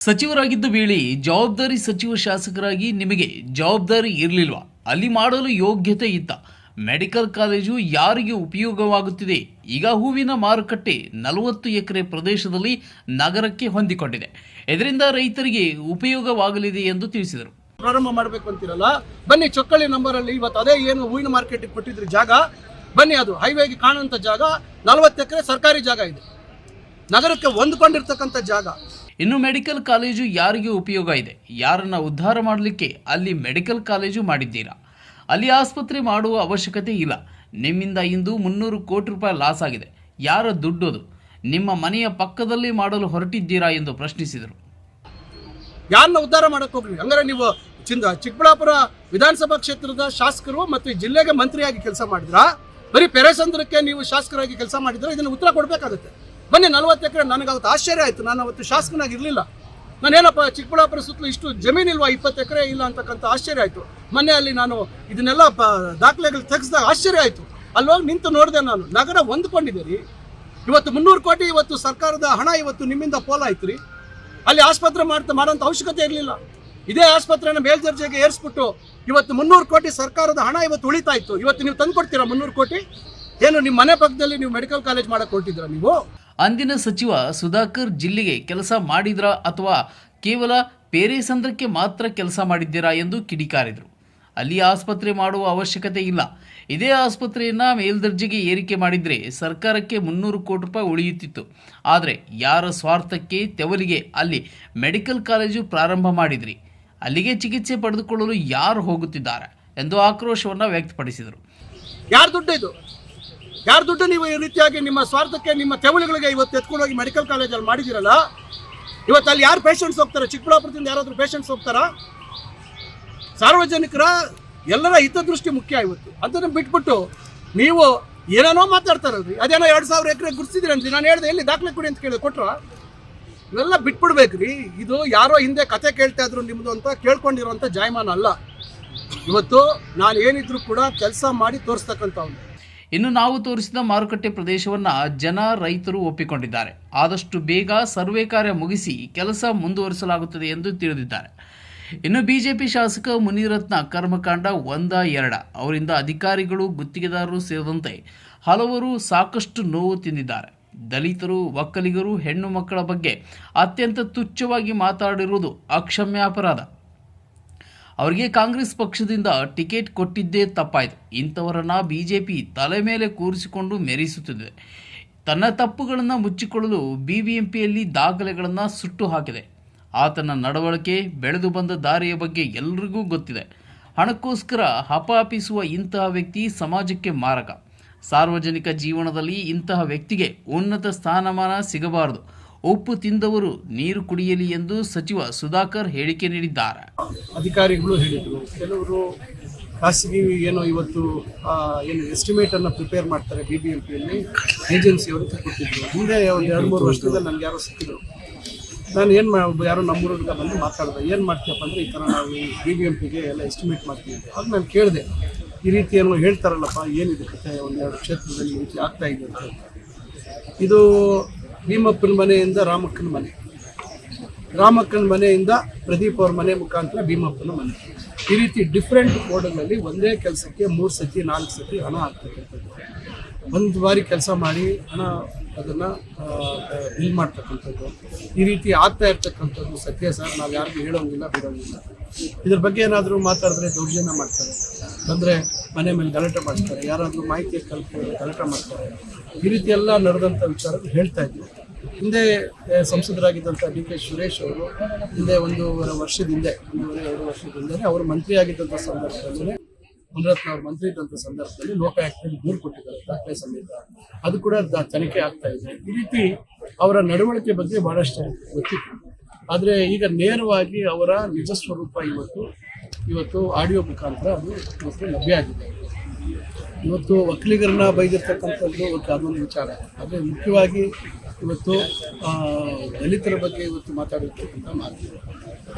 ಸಚಿವರಾಗಿದ್ದ ವೇಳೆ ಜವಾಬ್ದಾರಿ ಸಚಿವ ಶಾಸಕರಾಗಿ ನಿಮಗೆ ಜವಾಬ್ದಾರಿ ಇರಲಿಲ್ವಾ? ಅಲ್ಲಿ ಮಾಡಲು ಯೋಗ್ಯತೆ ಇತ್ತ. ಮೆಡಿಕಲ್ ಕಾಲೇಜು ಯಾರಿಗೆ ಉಪಯೋಗವಾಗುತ್ತಿದೆ? ಈಗ ಹೂವಿನ ಮಾರುಕಟ್ಟೆ ನಲವತ್ತು ಎಕರೆ ಪ್ರದೇಶದಲ್ಲಿ ನಗರಕ್ಕೆ ಹೊಂದಿಕೊಂಡಿದೆ. ಇದರಿಂದ ರೈತರಿಗೆ ಉಪಯೋಗವಾಗಲಿದೆ ಎಂದು ತಿಳಿಸಿದರು. ಪ್ರಾರಂಭ ಮಾಡಬೇಕು ಅಂತಿರಲ್ಲ? ಬನ್ನಿ, ಚೊಕ್ಕಳ್ಳಿ ನಂಬರ್ ಅಲ್ಲಿ ಇವತ್ತು ಅದೇ ಏನು ಹೂವಿನ ಮಾರ್ಕೆಟ್ ಕೊಟ್ಟಿದ್ರೆ ಜಾಗ? ಬನ್ನಿ, ಅದು ಹೈವೇಗೆ ಕಾಣುವಂಥ ಜಾಗ, ನಲವತ್ತು ಎಕರೆ ಸರ್ಕಾರಿ ಜಾಗ ಇದೆ. ನಗರಕ್ಕೆ ಹೊಂದ್ಕೊಂಡಿರ್ತಕ್ಕಂಥ ಜಾಗ. ಇನ್ನು ಮೆಡಿಕಲ್ ಕಾಲೇಜು ಯಾರಿಗೆ ಉಪಯೋಗ ಇದೆ? ಯಾರನ್ನ ಉದ್ಧಾರ ಮಾಡಲಿಕ್ಕೆ ಅಲ್ಲಿ ಮೆಡಿಕಲ್ ಕಾಲೇಜು ಮಾಡಿದ್ದೀರಾ? ಅಲ್ಲಿ ಆಸ್ಪತ್ರೆ ಮಾಡುವ ಅವಶ್ಯಕತೆ ಇಲ್ಲ. ನಿಮ್ಮಿಂದ ಇಂದು ಮುನ್ನೂರು ಕೋಟಿ ರೂಪಾಯಿ ಲಾಸ್ ಆಗಿದೆ. ಯಾರ ದುಡ್ಡದು ನಿಮ್ಮ ಮನೆಯ ಪಕ್ಕದಲ್ಲಿ ಮಾಡಲು ಹೊರಟಿದ್ದೀರಾ ಎಂದು ಪ್ರಶ್ನಿಸಿದರು. ಯಾರನ್ನ ಉದ್ಧಾರ ಮಾಡಕ್ಕೆ ಹೋಗ್ರಿ ಹಂಗಾರೆ ನೀವು ಚಿಂದ, ಚಿಕ್ಕಬಳ್ಳಾಪುರ ವಿಧಾನಸಭಾ ಕ್ಷೇತ್ರದ ಶಾಸಕರು ಮತ್ತು ಈ ಜಿಲ್ಲೆಗೆ ಮಂತ್ರಿಯಾಗಿ ಕೆಲಸ ಮಾಡಿದ್ರಾ? ಬರೀ ಪೆರೆಸಂದ್ರಕ್ಕೆ ನೀವು ಶಾಸಕರಾಗಿ ಕೆಲಸ ಮಾಡಿದ್ರೆ? ಇದನ್ನು ಉತ್ತರ ಕೊಡಬೇಕಾಗುತ್ತೆ. ಬನ್ನಿ, ನಲವತ್ತು ಎಕರೆ ನನಗೆ ಅವತ್ತು ಆಶ್ಚರ್ಯ ಆಯಿತು. ನಾನು ಅವತ್ತು ಶಾಸಕನಾಗಿ ಇರಲಿಲ್ಲ ನಾನೇನಪ್ಪ ಚಿಕ್ಕಬಳ್ಳಾಪುರ ಸುತ್ತಲೂ ಇಷ್ಟು ಜಮೀನಿಲ್ವಾ ಇಪ್ಪತ್ತು ಎಕರೆ ಇಲ್ಲ ಅಂತಕ್ಕಂಥ ಆಶ್ಚರ್ಯ ಆಯಿತು. ಮೊನ್ನೆ ಅಲ್ಲಿ ನಾನು ಇದನ್ನೆಲ್ಲ ಪ ದಾಖಲೆಗಳು ತೆಗೆಸಿದಾಗ ಆಶ್ಚರ್ಯ ಆಯಿತು. ಅಲ್ಲೋಗಿ ನಿಂತು ನೋಡಿದೆ ನಾನು. ನಗರ ಹೊಂದ್ಕೊಂಡಿದ್ದೀರಿ. ಇವತ್ತು ಮುನ್ನೂರು ಕೋಟಿ ಇವತ್ತು ಸರ್ಕಾರದ ಹಣ ಇವತ್ತು ನಿಮ್ಮಿಂದ ಪೋಲಾಯ್ತು ರೀ. ಅಲ್ಲಿ ಆಸ್ಪತ್ರೆ ಮಾಡ್ತಾ ಮಾಡೋಂಥ ಅವಶ್ಯಕತೆ ಇರಲಿಲ್ಲ. ಇದೇ ಆಸ್ಪತ್ರೆನ ಮೇಲ್ದರ್ಜೆಗೆ ಏರಿಸ್ಬಿಟ್ಟು ಇವತ್ತು ಮುನ್ನೂರು ಕೋಟಿ ಸರ್ಕಾರದ ಹಣ ಇವತ್ತು ಉಳಿತಾಯಿತು ಇವತ್ತು ನೀವು ತಂದು ಕೊಡ್ತೀರಾ ಮುನ್ನೂರು ಕೋಟಿ? ಏನು ನಿಮ್ಮ ಮನೆ ಪಕ್ಕದಲ್ಲಿ ನೀವು ಮೆಡಿಕಲ್ ಕಾಲೇಜ್ ಮಾಡಕ್ಕೆ ಹೊರಟಿದ್ದೀರಾ ನೀವು? ಅಂದಿನ ಸಚಿವ ಸುಧಾಕರ್ ಜಿಲ್ಲೆಗೆ ಕೆಲಸ ಮಾಡಿದ್ರಾ ಅಥವಾ ಕೇವಲ ಪೇರೇಸಂದ್ರಕ್ಕೆ ಮಾತ್ರ ಕೆಲಸ ಮಾಡಿದ್ದೀರಾ ಎಂದು ಕಿಡಿಕಾರಿದರು. ಅಲ್ಲಿ ಆಸ್ಪತ್ರೆ ಮಾಡುವ ಅವಶ್ಯಕತೆ ಇಲ್ಲ. ಇದೇ ಆಸ್ಪತ್ರೆಯನ್ನು ಮೇಲ್ದರ್ಜೆಗೆ ಏರಿಕೆ ಮಾಡಿದರೆ ಸರ್ಕಾರಕ್ಕೆ ಮುನ್ನೂರು ಕೋಟಿ ರೂಪಾಯಿ ಉಳಿಯುತ್ತಿತ್ತು. ಆದರೆ ಯಾರ ಸ್ವಾರ್ಥಕ್ಕೆ ತೆವಲಿಗೆ ಅಲ್ಲಿ ಮೆಡಿಕಲ್ ಕಾಲೇಜು ಪ್ರಾರಂಭ ಮಾಡಿದ್ರಿ. ಅಲ್ಲಿಗೆ ಚಿಕಿತ್ಸೆ ಪಡೆದುಕೊಳ್ಳಲು ಯಾರು ಹೋಗುತ್ತಿದ್ದಾರೆ ಎಂದು ಆಕ್ರೋಶವನ್ನು ವ್ಯಕ್ತಪಡಿಸಿದರು. ಯಾರು ದುಡ್ಡು ಇದು? ಯಾರ ದುಡ್ಡು ನೀವು ಈ ರೀತಿಯಾಗಿ ನಿಮ್ಮ ಸ್ವಾರ್ಥಕ್ಕೆ, ನಿಮ್ಮ ತೆವಳಿಗಳಿಗೆ ಇವತ್ತು ಎತ್ಕೊಂಡು ಹೋಗಿ ಮೆಡಿಕಲ್ ಕಾಲೇಜಲ್ಲಿ ಮಾಡಿದಿರಲ್ಲ ಇವತ್ತು ಅಲ್ಲಿ ಯಾರು ಪೇಷಂಟ್ಸ್ ಹೋಗ್ತಾರೆ? ಚಿಕ್ಕಬಳ್ಳಾಪುರದಿಂದ ಯಾರಾದರೂ ಪೇಷಂಟ್ಸ್ ಹೋಗ್ತಾರಾ? ಸಾರ್ವಜನಿಕರ ಎಲ್ಲರ ಹಿತದೃಷ್ಟಿ ಮುಖ್ಯ ಇವತ್ತು. ಅದನ್ನು ಬಿಟ್ಬಿಟ್ಟು ನೀವು ಏನೇನೋ ಮಾತಾಡ್ತಾರಲ್ರಿ ಅದೇನೋ ಎರಡು ಸಾವಿರ ಎಕರೆ ಗುರ್ಸಿದ್ರಿ ಅಂತ ನಾನು ಹೇಳಿದೆ, ಎಲ್ಲಿ ದಾಖಲೆ ಕೊಡಿ ಅಂತ ಕೇಳಿದೆ. ಕೊಟ್ರ? ಇವೆಲ್ಲ ಬಿಟ್ಬಿಡ್ಬೇಕ್ರಿ. ಇದು ಯಾರೋ ಹಿಂದೆ ಕತೆ ಕೇಳ್ತಾ ಇದ್ರು ನಿಮ್ಮದು ಅಂತ ಕೇಳ್ಕೊಂಡಿರೋಂಥ ಜಾಯಮಾನ ಅಲ್ಲ. ಇವತ್ತು ನಾನು ಏನಿದ್ರು ಕೂಡ ಕೆಲಸ ಮಾಡಿ ತೋರಿಸ್ತಕ್ಕಂಥವ್ನು. ಇನ್ನು ನಾವು ತೋರಿಸಿದ ಮಾರುಕಟ್ಟೆ ಪ್ರದೇಶವನ್ನ ಜನ, ರೈತರು ಒಪ್ಪಿಕೊಂಡಿದ್ದಾರೆ. ಆದಷ್ಟು ಬೇಗ ಸರ್ವೆ ಕಾರ್ಯ ಮುಗಿಸಿ ಕೆಲಸ ಮುಂದುವರಿಸಲಾಗುತ್ತದೆ ಎಂದು ತಿಳಿದಿದ್ದಾರೆ. ಇನ್ನು ಬಿಜೆಪಿ ಶಾಸಕ ಮುನಿರತ್ನ ಕರ್ಮಕಾಂಡ ಒಂದ ಎರಡ. ಅವರಿಂದ ಅಧಿಕಾರಿಗಳು, ಗುತ್ತಿಗೆದಾರರು ಸೇರಿದಂತೆ ಹಲವರು ಸಾಕಷ್ಟು ನೋವು ತಿಂದಿದ್ದಾರೆ. ದಲಿತರು, ಒಕ್ಕಲಿಗರು, ಹೆಣ್ಣು ಮಕ್ಕಳ ಬಗ್ಗೆ ಅತ್ಯಂತ ತುಚ್ಛವಾಗಿ ಮಾತಾಡಿರುವುದು ಅಕ್ಷಮ್ಯ ಅಪರಾಧ. ಅವರಿಗೆ ಕಾಂಗ್ರೆಸ್ ಪಕ್ಷದಿಂದ ಟಿಕೆಟ್ ಕೊಟ್ಟಿದ್ದೇ ತಪ್ಪಾಯಿತು. ಇಂಥವರನ್ನ ಬಿಜೆಪಿ ತಲೆ ಮೇಲೆ ಕೂರಿಸಿಕೊಂಡು ಮೆರೆಸುತ್ತಿದೆ. ತನ್ನ ತಪ್ಪುಗಳನ್ನು ಮುಚ್ಚಿಕೊಳ್ಳಲು ಬಿಬಿಎಂಪಿಯಲ್ಲಿ ದಾಖಲೆಗಳನ್ನು ಸುಟ್ಟು ಹಾಕಿದೆ. ಆತನ ನಡವಳಿಕೆ, ಬೆಳೆದು ಬಂದ ದಾರಿಯ ಬಗ್ಗೆ ಎಲ್ರಿಗೂ ಗೊತ್ತಿದೆ. ಹಣಕ್ಕೋಸ್ಕರ ಹಪಾಪಿಸುವ ಇಂತಹ ವ್ಯಕ್ತಿ ಸಮಾಜಕ್ಕೆ ಮಾರಕ. ಸಾರ್ವಜನಿಕ ಜೀವನದಲ್ಲಿ ಇಂತಹ ವ್ಯಕ್ತಿಗೆ ಉನ್ನತ ಸ್ಥಾನಮಾನ ಸಿಗಬಾರದು. ಉಪ್ಪು ತಿಂದವರು ನೀರು ಕುಡಿಯಲಿ ಎಂದು ಸಚಿವ ಸುಧಾಕರ್ ಹೇಳಿಕೆ ನೀಡಿದ್ದಾರೆ. ಅಧಿಕಾರಿಗಳು ಹೇಳಿದರು. ಕೆಲವರು ಖಾಸಗಿ ಏನೋ ಇವತ್ತು ಏನು ಎಸ್ಟಿಮೇಟ್ ಅನ್ನು ಪ್ರಿಪೇರ್ ಮಾಡ್ತಾರೆ ಬಿ ಬಿ ಎಂ ಪಿಯಲ್ಲಿ ಏಜೆನ್ಸಿಯವರು ಕೊಟ್ಟಿದ್ರು ಹಿಂದೆ ಒಂದು ಎರಡು ಮೂರು ವರ್ಷದಿಂದ ನನಗೆ ಯಾರೋ ಸಿಕ್ಕಿದ್ರು. ನಾನು ಏನು ಮಾ, ಯಾರೋ ನಮ್ಮೂರಿಗೆ ಬಂದು ಮಾತಾಡಿದೆ. ಏನು ಮಾಡ್ತೀಯಪ್ಪ ಅಂದರೆ ಈ ಥರ ನಾವು ಬಿ ಬಿ ಎಂ ಪಿಗೆ ಎಲ್ಲ ಎಸ್ಟಿಮೇಟ್ ಮಾಡ್ತೀವಿ ಆಗ ನಾನು ಕೇಳಿದೆ, ಈ ರೀತಿ ಏನೋ ಹೇಳ್ತಾರಲ್ಲಪ್ಪ, ಏನಿದೆ ಕಥೆ, ಒಂದೆರಡು ಕ್ಷೇತ್ರದಲ್ಲಿ ಈ ರೀತಿ ಆಗ್ತಾ ಇದೆ ಅಂತ. ಇದು ಭೀಮಪ್ಪನ ಮನೆಯಿಂದ ರಾಮಕ್ಕನ ಮನೆ. ರಾಮಕ್ಕನ ಮನೆಯಿಂದ ಪ್ರದೀಪ್ ಅವ್ರ ಮನೆ ಮುಖಾಂತರ ಭೀಮಪ್ಪನ ಮನೆ. ಈ ರೀತಿ ಡಿಫ್ರೆಂಟ್ ಕೋಡ್ಗಳಲ್ಲಿ ಒಂದೇ ಕೆಲಸಕ್ಕೆ ಮೂರು ಸತಿ, ನಾಲ್ಕು ಸತಿ ಹಣ ಹಾಕ್ತಕ್ಕಂಥದ್ದು ಒಂದು ಬಾರಿ ಕೆಲಸ ಮಾಡಿ ಹಣ ಅದನ್ನು ಬಿಲ್ ಮಾಡ್ತಕ್ಕಂಥದ್ದು. ಈ ರೀತಿ ಆಗ್ತಾ ಇರ್ತಕ್ಕಂಥದ್ದು ಸತ್ಯ ಸರ್ ನಾವು ಯಾರಿಗೂ ಹೇಳೋಂಗಿಲ್ಲ, ಬಿಡೋಂಗಿಲ್ಲ. ಇದ್ರ ಬಗ್ಗೆ ಏನಾದರೂ ಮಾತಾಡಿದ್ರೆ ದೌರ್ಜನ್ಯ ಮಾಡ್ತಾರೆ. ಅಂದರೆ ಮನೆ ಮೇಲೆ ಗಲಾಟೆ ಮಾಡ್ತಾರೆ. ಯಾರಾದರೂ ಮಾಹಿತಿ ಕಲ್ಪ ಗಲಾಟೆ ಮಾಡ್ತಾರೆ. ಈ ರೀತಿ ಎಲ್ಲ ನಡೆದಂಥ ವಿಚಾರ ಹೇಳ್ತಾ ಇದ್ವಿ. ಹಿಂದೆ ಸಂಸದರಾಗಿದ್ದಂಥ ಡಿ ಕೆ ಸುರೇಶ್ ಅವರು ಹಿಂದೆ ಒಂದೂವರೆ ವರ್ಷದ ಹಿಂದೆ, ಒಂದೂವರೆ, ಎರಡು ವರ್ಷದ ಹಿಂದೆ ಅವರು ಮಂತ್ರಿಯಾಗಿದ್ದಂಥ ಸಂದರ್ಭದಲ್ಲಿ ಮುನಿರತ್ನ ಅವರು ಮಂತ್ರಿ ಇದ್ದಂಥ ಸಂದರ್ಭದಲ್ಲಿ ಲೋಕಾಯುಕ್ತದಲ್ಲಿ ದೂರು ಕೊಟ್ಟಿದ್ದಾರೆ, ದಾಖಲೆ ಸಮೇತ. ಅದು ಕೂಡ ತನಿಖೆ ಆಗ್ತಾ ಇದೆ. ಈ ರೀತಿ ಅವರ ನಡವಳಿಕೆ ಬಗ್ಗೆ ಬಹಳಷ್ಟು ಗೊತ್ತಿತ್ತು. ಆದರೆ ಈಗ ನೇರವಾಗಿ ಅವರ ನಿಜ ಸ್ವರೂಪ ಇವತ್ತು ಇವತ್ತು ಆಡಿಯೋ ಮುಖಾಂತರ ಅದು ಇವತ್ತು ಲಭ್ಯ ಆಗಿದೆ. ಇವತ್ತು ಒಕ್ಕಲಿಗರನ್ನ ಬೈದಿರ್ತಕ್ಕಂಥದ್ದು ಇವತ್ತು ಅದೊಂದು ವಿಚಾರ. ಆದರೆ ಮುಖ್ಯವಾಗಿ ಇವತ್ತು ದಲಿತರ ಬಗ್ಗೆ ಇವತ್ತು ಮಾತಾಡಿರ್ತಕ್ಕಂಥ ಮಾತು.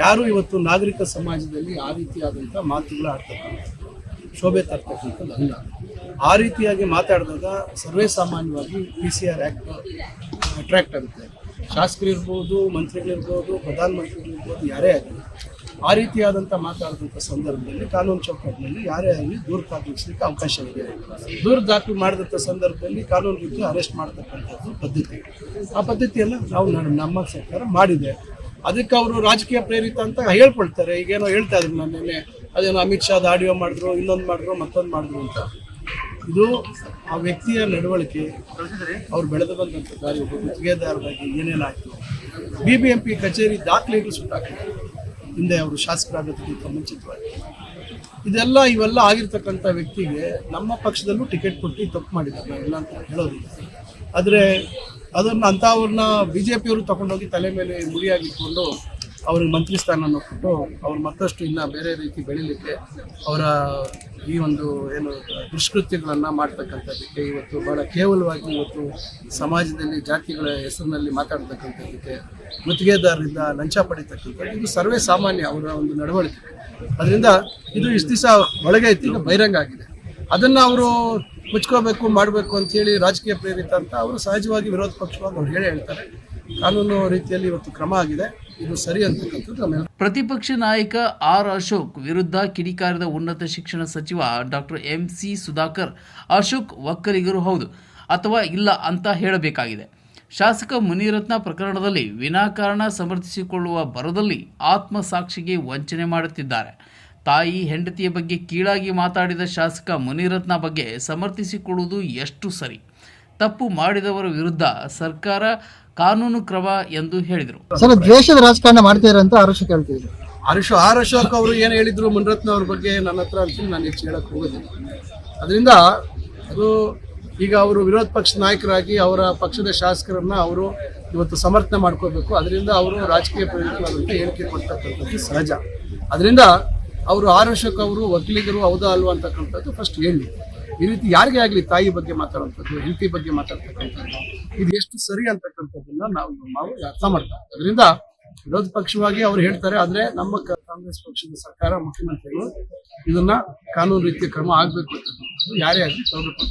ಯಾರು ಇವತ್ತು ನಾಗರಿಕ ಸಮಾಜದಲ್ಲಿ ಆ ರೀತಿಯಾದಂಥ ಮಾತುಗಳು ಆಡ್ತಕ್ಕಂಥ ಶೋಭೆ ತರ್ತಕ್ಕಂಥದ್ದು ಅಲ್ಲ ಆ ರೀತಿಯಾಗಿ ಮಾತಾಡಿದಾಗ ಸರ್ವೇ ಸಾಮಾನ್ಯವಾಗಿ P C R act attract ಆಗುತ್ತೆ. ಶಾಸಕರಿರ್ಬೋದು, ಮಂತ್ರಿಗಳಿರ್ಬೋದು, ಪ್ರಧಾನಮಂತ್ರಿಗಳಿರ್ಬೋದು, ಯಾರೇ ಆಗಲಿ, ಆ ರೀತಿಯಾದಂಥ ಮಾತಾಡಿದಂಥ ಸಂದರ್ಭದಲ್ಲಿ ಕಾನೂನು ಚೌಕಟ್ಟಿನಲ್ಲಿ ಯಾರೇ ಆಗಲಿ ದೂರು ದಾಖಲಿಸಲಿಕ್ಕೆ ಇದೆ. ದೂರು ದಾಖಲು ಮಾಡಿದಂಥ ಸಂದರ್ಭದಲ್ಲಿ ಕಾನೂನು ರೀತಿ ಅರೆಸ್ಟ್ ಮಾಡ್ತಕ್ಕಂಥದ್ದು ಪದ್ಧತಿ. ಆ ಪದ್ಧತಿಯನ್ನು ನಾವು ನಮ್ಮ ಸರ್ಕಾರ ಮಾಡಿದೆ. ಅದಕ್ಕೆ ಅವರು ರಾಜಕೀಯ ಪ್ರೇರಿತ ಅಂತ ಹೇಳ್ಕೊಳ್ತಾರೆ. ಈಗೇನೋ ಹೇಳ್ತಾ ಇದ್ರು ನಾನು ನಿನ್ನೆ ಅದೇನೋ ಅಮಿತ್ ಶಾ ಆಡಿಯೋ ಮಾಡಿದ್ರು, ಇನ್ನೊಂದು ಮಾಡಿದ್ರು, ಮತ್ತೊಂದು ಮಾಡಿದ್ರು ಅಂತ. ಇದು ಆ ವ್ಯಕ್ತಿಯ ನಡವಳಿಕೆ, ಅವ್ರು ಬೆಳೆದು ಬಂದಂಥ ದಾರಿ ಒಬ್ಬ ಗುತ್ತಿಗೆದಾರರಾಗಿ ಏನೇನಾಯಿತು ಬಿ ಬಿ ಎಂ ಪಿ ಕಚೇರಿ ದಾಖಲೆಗಳು ಸುಟ್ಟಾಕಿದ್ರು ಹಿಂದೆ ಅವರು ಶಾಸಕರಾಗೋದಕ್ಕಿಂತ ಮುಂಚಿತವಾಗಿ. ಇದೆಲ್ಲ ಇವೆಲ್ಲ ಆಗಿರ್ತಕ್ಕಂಥ ವ್ಯಕ್ತಿಗೆ ನಮ್ಮ ಪಕ್ಷದಲ್ಲೂ ಟಿಕೆಟ್ ಕೊಟ್ಟು ತಪ್ಪು ಮಾಡಿದ್ದಾರೆ. ಇಲ್ಲ ಅಂತ ಹೇಳೋದಿಲ್ಲ. ಆದರೆ ಅದನ್ನು ಅಂಥವ್ರನ್ನ ಬಿ ಜೆ ಪಿಯವರು ತಗೊಂಡೋಗಿ ತಲೆ ಮೇಲೆ ಮುಡಿಯಾಗಿಟ್ಕೊಂಡು ಅವ್ರಿಗೆ ಮಂತ್ರಿ ಸ್ಥಾನವನ್ನು ಕೊಟ್ಟು ಅವ್ರು ಮತ್ತಷ್ಟು ಇನ್ನು ಬೇರೆ ರೀತಿ ಬೆಳಿಲಿಕ್ಕೆ ಅವರ ಈ ಒಂದು ಏನು ದುಷ್ಕೃತ್ಯಗಳನ್ನು ಮಾಡ್ತಕ್ಕಂಥದ್ದಕ್ಕೆ ಇವತ್ತು ಬಹಳ ಕೇವಲವಾಗಿ ಇವತ್ತು ಸಮಾಜದಲ್ಲಿ ಜಾತಿಗಳ ಹೆಸರಿನಲ್ಲಿ ಮಾತಾಡ್ತಕ್ಕಂಥದ್ದಕ್ಕೆ ಗುತ್ತಿಗೆದಾರರಿಂದ ಲಂಚ ಪಡಿತಕ್ಕಂಥದ್ದು. ಇದು ಸರ್ವೇ ಸಾಮಾನ್ಯ ಅವರ ಒಂದು ನಡವಳಿಕೆ. ಅದರಿಂದ ಇದು ಇಷ್ಟು ದಿವಸ ಒಳಗೆ ಐತಿ ಬಹಿರಂಗ ಆಗಿದೆ. ಅದನ್ನು ಅವರು ಮುಚ್ಕೋಬೇಕು, ಮಾಡಬೇಕು ಅಂತೇಳಿ ರಾಜಕೀಯ ಪ್ರೇರಿತ ಅಂತ ಅವರು ಸಹಜವಾಗಿ ವಿರೋಧ ಪಕ್ಷವಾಗಿ ಅವ್ರು ಹೇಳಿ ಹೇಳ್ತಾರೆ. ಕಾನೂನು ರೀತಿಯಲ್ಲಿ ಇವತ್ತು ಕ್ರಮ ಆಗಿದೆ. ಇದು ಸರಿ ಅಂತಕ್ಕಂಥದ್ದು ಪ್ರತಿಪಕ್ಷ ನಾಯಕ ಆರ್ ಅಶೋಕ್ ವಿರುದ್ಧ ಕಿಡಿಕಾರಿದ ಉನ್ನತ ಶಿಕ್ಷಣ ಸಚಿವ doctor M C Sudhakar, Ashok ಒಕ್ಕಲಿಗರು ಹೌದು ಅಥವಾ ಇಲ್ಲ ಅಂತ ಹೇಳಬೇಕಾಗಿದೆ. ಶಾಸಕ ಮುನಿರತ್ನ ಪ್ರಕರಣದಲ್ಲಿ ವಿನಾಕಾರಣ ಸಮರ್ಥಿಸಿಕೊಳ್ಳುವ ಬರದಲ್ಲಿ ಆತ್ಮಸಾಕ್ಷಿಗೆ ವಂಚನೆ ಮಾಡುತ್ತಿದ್ದಾರೆ. ತಾಯಿ ಹೆಂಡತಿಯ ಬಗ್ಗೆ ಕೀಳಾಗಿ ಮಾತಾಡಿದ ಶಾಸಕ ಮುನಿರತ್ನ ಬಗ್ಗೆ ಸಮರ್ಥಿಸಿಕೊಳ್ಳುವುದು ಎಷ್ಟು ಸರಿ? ತಪ್ಪು ಮಾಡಿದವರ ವಿರುದ್ಧ ಸರ್ಕಾರ ಕಾನೂನು ಕ್ರಮ ಎಂದು ಹೇಳಿದರು. ಸರ್ ದ್ವೇಷದ ರಾಜಕಾರಣ ಮಾಡ್ತಿದಾರೆ ಅಂತ ಆರೋಪ ಕೇಳ್ತಿದ್ರು ಅರುಷ ಆರ್ ಅಶೋಕ್ ಅವರು ಏನು ಹೇಳಿದ್ರು? ಮುನ್ರತ್ನ ಅವ್ರ ಬಗ್ಗೆ ನನ್ನ ಹತ್ರ ಅಂತೀನಿ ನಾನು ಹೆಚ್ಚು ಹೇಳಕ್ ಹೋಗೋದಿಲ್ಲ. ಅದರಿಂದ ಅದು ಈಗ ಅವರು ವಿರೋಧ ಪಕ್ಷ ನಾಯಕರಾಗಿ ಅವರ ಪಕ್ಷದ ಶಾಸಕರನ್ನ ಅವರು ಇವತ್ತು ಸಮರ್ಥನೆ ಮಾಡ್ಕೋಬೇಕು. ಅದರಿಂದ ಅವರು ರಾಜಕೀಯ ಪ್ರೇರಿತವಾದಂಥ ಹೇಳಿಕೆ ಕೊಡ್ತಕ್ಕಂಥದ್ದು ಸಹಜ. ಅದರಿಂದ ಅವರು ಆರ್ ಅಶೋಕ್ ಅವರು ಒಕ್ಕಲಿಗರು ಹೌದಾ ಅಲ್ವಾ ಅಂತಕ್ಕಂಥದ್ದು ಫಸ್ಟ್ ಹೇಳಿ. ಈ ರೀತಿ ಯಾರಿಗೇ ಆಗಲಿ ತಾಯಿ ಬಗ್ಗೆ ಮಾತಾಡುವಂಥದ್ದು, ಹೆಂಡತಿ ಬಗ್ಗೆ ಮಾತಾಡ್ತಕ್ಕಂಥದ್ದು, ಇದು ಎಷ್ಟು ಸರಿ ಅಂತಕ್ಕಂಥದ್ದನ್ನ ನಾವು ನಾವು ಅರ್ಥ ಮಾಡ್ತಾರೆ ಅದರಿಂದ ವಿರೋಧ ಪಕ್ಷವಾಗಿ ಅವ್ರು ಹೇಳ್ತಾರೆ, ಆದ್ರೆ ನಮ್ಮ ಕಾಂಗ್ರೆಸ್ ಪಕ್ಷದ ಸರ್ಕಾರ ಮುಖ್ಯಮಂತ್ರಿಗಳು ಇದನ್ನ ಕಾನೂನು ರೀತಿಯ ಕ್ರಮ ಆಗ್ಬೇಕು ಅಂತಕ್ಕಂಥದ್ದು ಯಾರೇ ಆಗಲಿ ತಗೋಬೇಕು